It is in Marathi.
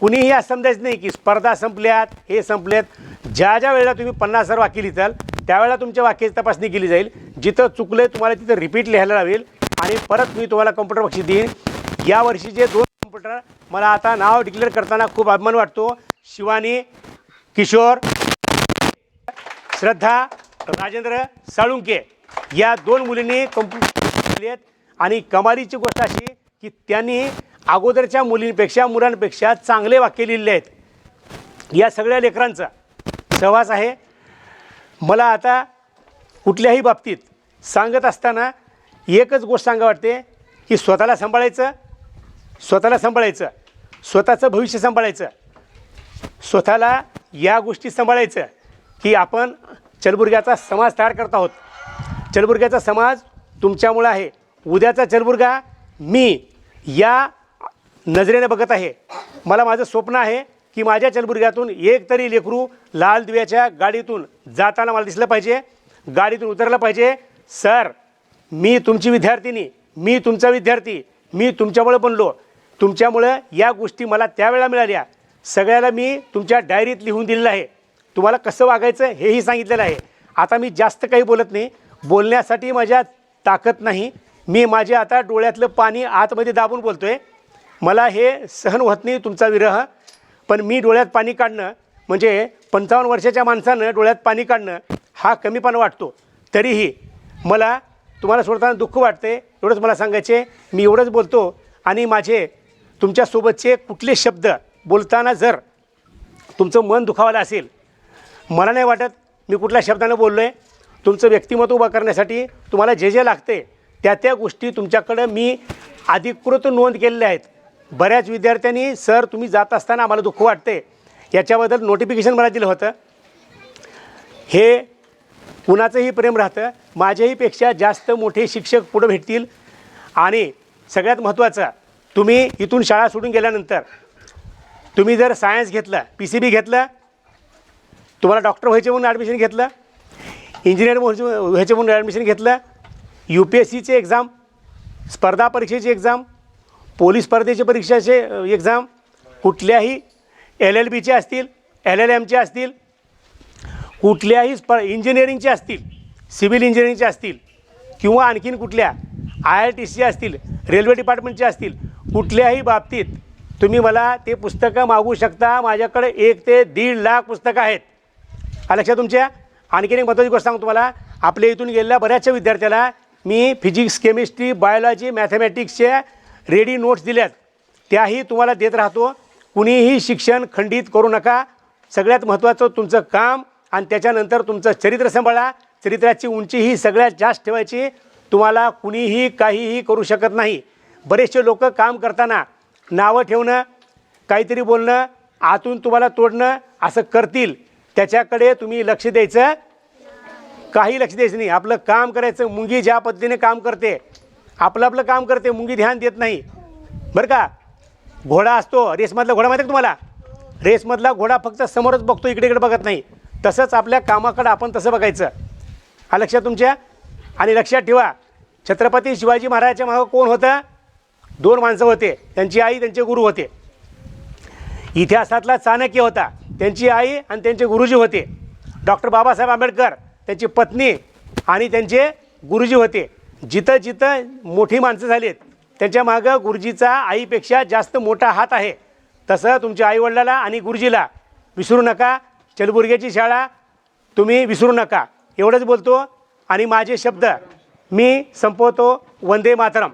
कुणीही असं समजायचं नाही की स्पर्धा संपल्यात हे संपल्यात. ज्या ज्या वेळेला तुम्ही पन्नास हजार वाक्य लिहिताल त्यावेळेला तुमच्या वाक्याची तपासणी केली जाईल. जिथं चुकलं आहे तुम्हाला तिथं रिपीट लिहायला लावेल आणि परत मी तुम्हाला कम्प्युटर बक्षीस देईन. या वर्षीचे दोन कम्प्युटर मला आता नाव डिक्लेअर करताना खूप अभिमान वाटतो. शिवानी किशोर श्रद्धा राजेंद्र साळुंके. या दोन मुलींनी कम्प्युटर आहेत आणि कमालीची गोष्ट अशी की त्यांनी अगोदरच्या मुलींपेक्षा मुलांपेक्षा चांगले वाक्य लिहिलेले आहेत. या सगळ्या लेकरांचा सहवास आहे. मला आता कुठल्याही बाबतीत सांगत असताना एकच गोष्ट सांगा वाटते की स्वतःला सांभाळायचं स्वतःला सांभाळायचं स्वतःचं भविष्य सांभाळायचं स्वतःला या गोष्टी सांभाळायचं की आपण चलबुर्ग्याचा समाज तयार करत आहोत. चलबुर्ग्याचा समाज तुमच्यामुळं आहे. उद्याचा चलबुर्गा मी या नजरेने बघत आहे. मला माझं स्वप्न आहे की माझ्या चलबुर्ग्यातून एक तरी लेकरू लाल दिव्याच्या गाडीतून जाताना मला दिसलं पाहिजे गाडीतून उतरलं पाहिजे. सर मी तुमची विद्यार्थिनी मी तुमचा विद्यार्थी मी तुमच्यामुळे बनलो. तुमच्यामुळं या गोष्टी मला त्यावेळेला मिळाल्या. सगळ्याला मी तुमच्या डायरीत लिहून दिलेलं आहे. तुम्हाला कसं वागायचं हेही सांगितलेलं आहे. आता मी जास्त काही बोलत नाही. बोलण्यासाठी माझ्या ताकद नाही. मी माझ्या आता डोळ्यातलं पाणी आतमध्ये दाबून बोलतो आहे मला हे सहन होत नाही तुमचा विरह पण मी डोळ्यात पाणी काढणं म्हणजे पंचावन्न वर्षाच्या माणसानं डोळ्यात पाणी काढणं हा कमीपणा वाटतो. तरीही मला तुम्हाला सोडताना दुःख वाटते एवढंच मला सांगायचे मी एवढंच बोलतो आणि माझे तुमच्यासोबतचे कुठले शब्द बोलताना जर तुमचं मन दुखावलं असेल मला नाही वाटत मी कुठल्या शब्दानं बोललो आहे तुमचं व्यक्तिमत्व उभं करण्यासाठी तुम्हाला जे जे लागते त्या त्या गोष्टी तुमच्याकडं मी अधिकृत नोंद केलेल्या आहेत. बऱ्याच विद्यार्थ्यांनी सर तुम्ही जात असताना आम्हाला दुःख वाटते याच्याबद्दल नोटिफिकेशन मला दिलं होतं. हे कुणाचंही प्रेम राहतं. माझ्याहीपेक्षा जास्त मोठे शिक्षक पुढं भेटतील. आणि सगळ्यात महत्त्वाचं तुम्ही इथून शाळा सोडून गेल्यानंतर तुम्ही जर सायन्स घेतलं पी सी बी घेतलं तुम्हाला डॉक्टर व्हायचे म्हणून ॲडमिशन घेतलं इंजिनियर व्हायचे व्हायचे म्हणून ॲडमिशन घेतलं यू पी एस सीचे एक्झाम स्पर्धा परीक्षेची एक्झाम पोलीस स्पर्धेचे परीक्षाचे एक्झाम कुठल्याही एल एल बीचे असतील एल एल एमचे असतील कुठल्याही स्प इंजिनिअरिंगचे असतील सिव्हिल इंजिनिअरिंगचे असतील किंवा आणखीन कुठल्या आय आय टी सी असतील रेल्वे डिपार्टमेंटचे असतील कुठल्याही बाबतीत तुम्ही मला ते पुस्तकं मागू शकता. माझ्याकडे एक ते दीड लाख पुस्तकं आहेत. लक्षात तुमच्या? आणखीन एक महत्त्वाची गोष्ट सांगतो तुम्हाला. आपल्या इथून गेलेल्या बऱ्याचशा विद्यार्थ्याला मी फिजिक्स केमिस्ट्री बायोलॉजी मॅथमॅटिक्सच्या रेडी नोट्स दिल्यात. त्याही तुम्हाला देत राहतो. कुणीही शिक्षण खंडित करू नका. सगळ्यात महत्त्वाचं तुमचं काम आणि त्याच्यानंतर तुमचं चरित्र सांभाळा. चरित्राची उंची ही सगळ्यात जास्त ठेवायची. तुम्हाला कुणीही काहीही करू शकत नाही. बरेचसे लोक काम करताना नावं ठेवणं काहीतरी बोलणं आतून तुम्हाला तोडणं असं करतील. त्याच्याकडे तुम्ही लक्ष द्यायचं. काही लक्ष द्यायचं नाही. आपलं काम करायचं. मुंगी ज्या पद्धतीने काम करते आपलं आपलं काम करते मुंगी ध्यान देत नाही. बरं का? घोडा असतो रेसमधला घोडा माहिती आहे तुम्हाला? रेसमधला घोडा फक्त समोरच बघतो इकडे इकडे बघत नाही. तसंच आपल्या कामाकडं आपण तसं बघायचं. हा लक्षात तुमच्या? आणि लक्षात ठेवा छत्रपती शिवाजी महाराजाच्या मागं कोण होतं? दोन माणसं होते. त्यांची आई त्यांचे गुरु होते. इतिहासातला चाणक्य होता. त्यांची आई आणि त्यांचे गुरुजी होते. डॉक्टर बाबासाहेब आंबेडकर त्यांची पत्नी आणि त्यांचे गुरुजी होते. जिथं जिथं मोठी माणसं झालीत त्यांच्या मागं गुरुजीचा आईपेक्षा जास्त मोठा हात आहे. तसं तुमच्या आईवडिलाला आणि गुरुजीला विसरू नका. चलबुर्ग्याची शाळा तुम्ही विसरू नका. एवढंच बोलतो. आणि माझे शब्द मी संपवतो. वंदे मातरम.